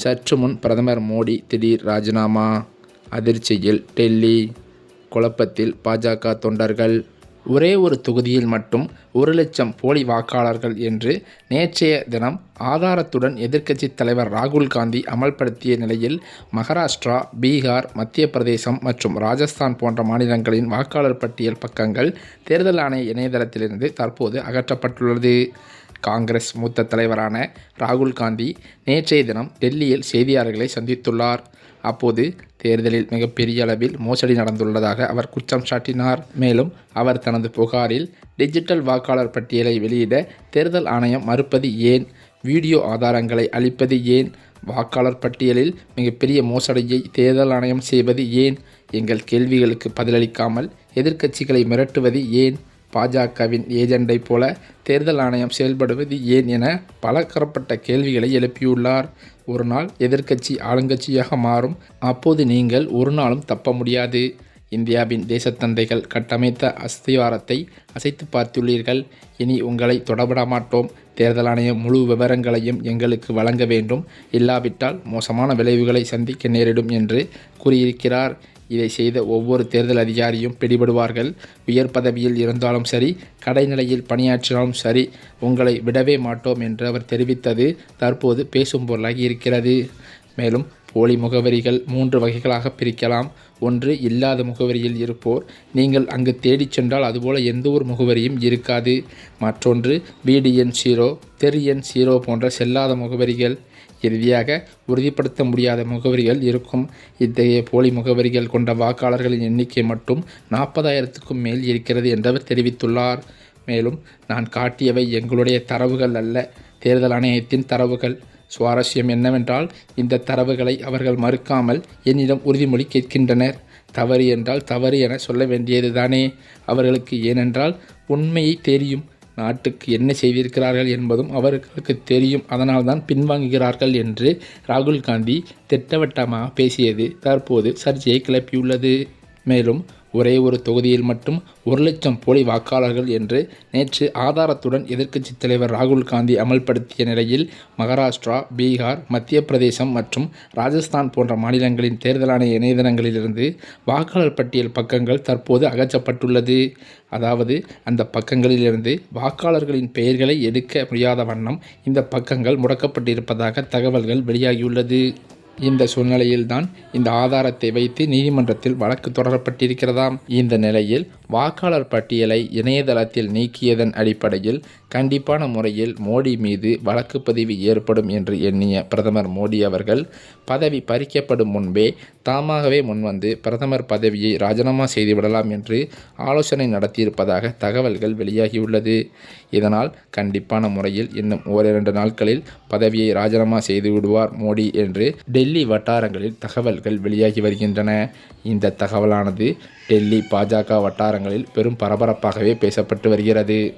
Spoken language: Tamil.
சற்று முன் பிரதமர் மோடி திடீர் ராஜினாமா. அதிர்ச்சியில் டெல்லி குழப்பத்தில் பாஜக தொண்டர்கள். ஒரே ஒரு தொகுதியில் மட்டும் ஒரு லட்சம் போலி வாக்காளர்கள் என்று நேற்றைய தினம் ஆதாரத்துடன் எதிர்க்கட்சித் தலைவர் ராகுல் காந்தி அமல்படுத்திய நிலையில் மகாராஷ்டிரா பீகார் மத்திய பிரதேசம் மற்றும் ராஜஸ்தான் போன்ற மாநிலங்களின் வாக்காளர் பட்டியல் பக்கங்கள் தேர்தல் ஆணைய இணையதளத்திலிருந்து தற்போது அகற்றப்பட்டுள்ளது. காங்கிரஸ் மூத்த தலைவரான ராகுல் காந்தி நேற்றைய தினம் டெல்லியில் செய்தியாளர்களை சந்தித்துள்ளார். அப்போது தேர்தலில் மிகப்பெரிய அளவில் மோசடி நடந்துள்ளதாக அவர் குற்றம் சாட்டினார். மேலும் அவர் தனது புகாரில் டிஜிட்டல் வாக்காளர் பட்டியலை வெளியிட தேர்தல் ஆணையம் மறுப்பது ஏன்? வீடியோ ஆதாரங்களை அளிப்பது ஏன்? வாக்காளர் பட்டியலில் மிகப்பெரிய மோசடியை தேர்தல் ஆணையம் செய்வது ஏன்? எங்கள் கேள்விகளுக்கு பதிலளிக்காமல் எதிர்க்கட்சிகளை மிரட்டுவது ஏன்? பாஜகவின் ஏஜெண்டை போல தேர்தல் ஆணையம் செயல்படுவது ஏன் என பலதரப்பட்ட கேள்விகளை எழுப்பியுள்ளார். ஒரு நாள் எதிர்க்கட்சி ஆளுங்கட்சியாக மாறும். அப்போது நீங்கள் ஒரு நாளும் தப்ப முடியாது. இந்தியாவின் தேசத்தந்தைகள் கட்டமைத்த அஸ்திவாரத்தை அசைத்து பார்த்துள்ளீர்கள். இனி உங்களை தொடவிட மாட்டோம். தேர்தல் ஆணையம் முழு விவரங்களையும் எங்களுக்கு வழங்க வேண்டும். இல்லாவிட்டால் மோசமான விளைவுகளை சந்திக்க நேரிடும் என்று கூறியிருக்கிறார். இதை செய்த ஒவ்வொரு தேர்தல் அதிகாரியும் பிடிபடுவார்கள். உயர் பதவியில் இருந்தாலும் சரி கடைநிலையில் பணியாற்றினாலும் சரி உங்களை விடவே மாட்டோம் என்று அவர் தெரிவித்தது. தற்போது பேசும் பொருளாகி இருக்கிறது. மேலும் போலி முகவரிகள் மூன்று வகைகளாக பிரிக்கலாம். ஒன்று இல்லாத முகவரியில் இருப்போர். நீங்கள் அங்கு தேடிச் சென்றால் அதுபோல எந்த ஒரு முகவரியும் இருக்காது. மற்றொன்று வீடு எண் ஜீரோ தெரு எண் ஜீரோ போன்ற செல்லாத முகவரிகள். இறுதியாக உறுதிப்படுத்த முடியாத முகவரிகள் இருக்கும். இத்தகைய போலி முகவரிகள் கொண்ட வாக்காளர்களின் எண்ணிக்கை மட்டும் நாற்பதாயிரத்துக்கும் மேல் இருக்கிறது என்றவர் தெரிவித்துள்ளார். மேலும் நான் காட்டியவை எங்களுடைய தரவுகள் அல்ல. தேர்தல் ஆணையத்தின் தரவுகள். சுவாரஸ்யம் என்னவென்றால் இந்த தரவுகளை அவர்கள் மறுக்காமல் என்னிடம் உறுதிமொழி கேட்கின்றனர். தவறு என்றால் தவறு என சொல்ல வேண்டியது தானே அவர்களுக்கு ஏனென்றால் உண்மையை தெரியும். நாட்டுக்கு என்ன செய்திருக்கிறார்கள் என்பதும் அவர்களுக்கு தெரியும். அதனால்தான் பின்வாங்குகிறார்கள் என்று ராகுல் காந்தி திட்டவட்டமாக பேசியது தற்போது சர்ச்சையை கிளப்பியுள்ளது. மேலும் ஒரே ஒரு தொகுதியில் மட்டும் ஒரு லட்சம் போலி வாக்காளர்கள் என்று நேற்று ஆதாரத்துடன் எதிர்க்கட்சித் தலைவர் ராகுல் காந்தி அமல்படுத்திய நிலையில் மகாராஷ்டிரா பீகார் மத்திய பிரதேசம் மற்றும் ராஜஸ்தான் போன்ற மாநிலங்களின் தேர்தலான இணையதளங்களிலிருந்து வாக்காளர் பட்டியல் பக்கங்கள் தற்போது அகற்றப்பட்டுள்ளது. அதாவது அந்த பக்கங்களிலிருந்து வாக்காளர்களின் பெயர்களை எடுக்க முடியாத வண்ணம் இந்த பக்கங்கள் முடக்கப்பட்டிருப்பதாக தகவல்கள் வெளியாகியுள்ளது. இந்த சூழ்நிலையில்தான் இந்த ஆதாரத்தை வைத்து நீதிமன்றத்தில் வழக்கு தொடரப்பட்டிருக்கிறதாம். இந்த நிலையில் வாக்காளர் பட்டியலை இணையதளத்தில் நீக்கியதன் அடிப்படையில் கண்டிப்பான முறையில் மோடி மீது வழக்கு பதிவு ஏற்படும் என்று எண்ணிய பிரதமர் மோடி அவர்கள் பதவி பறிக்கப்படும் முன்பே தாமாகவே முன்வந்து பிரதமர் பதவியை ராஜினாமா செய்துவிடலாம் என்று ஆலோசனை நடத்தியிருப்பதாக தகவல்கள் வெளியாகியுள்ளது. இதனால் கண்டிப்பான முறையில் இன்னும் ஓரிரண்டு நாட்களில் பதவியை ராஜினாமா செய்து விடுவார் மோடி என்று டெல்லி வட்டாரங்களில் தகவல்கள் வெளியாகி வருகின்றன. இந்த தகவலானது டெல்லி பாஜக வட்டாரங்களில் பெரும் பரபரப்பாகவே பேசப்பட்டு வருகிறது.